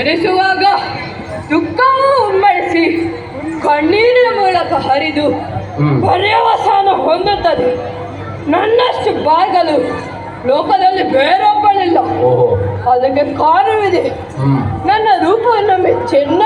ಎನಿಸುವಾಗ ದುಃಖವೂ ಉಮ್ಮಳಿಸಿ ಕಣ್ಣೀರಿನ ಮೂಲಕ ಹರಿದು. ಪರ್ಯವಸಾನ ಹೊಂದುತ್ತದೆ ನನ್ನಷ್ಟು ಬಾಯ್ಗಳು ಲೋಕದಲ್ಲಿ ಬೇರೊಬ್ಬಳಿಲ್ಲ ಅದಕ್ಕೆ ಕಾರಣವಿದೆ ನನ್ನ ರೂಪವನ್ನು ಚೆನ್ನ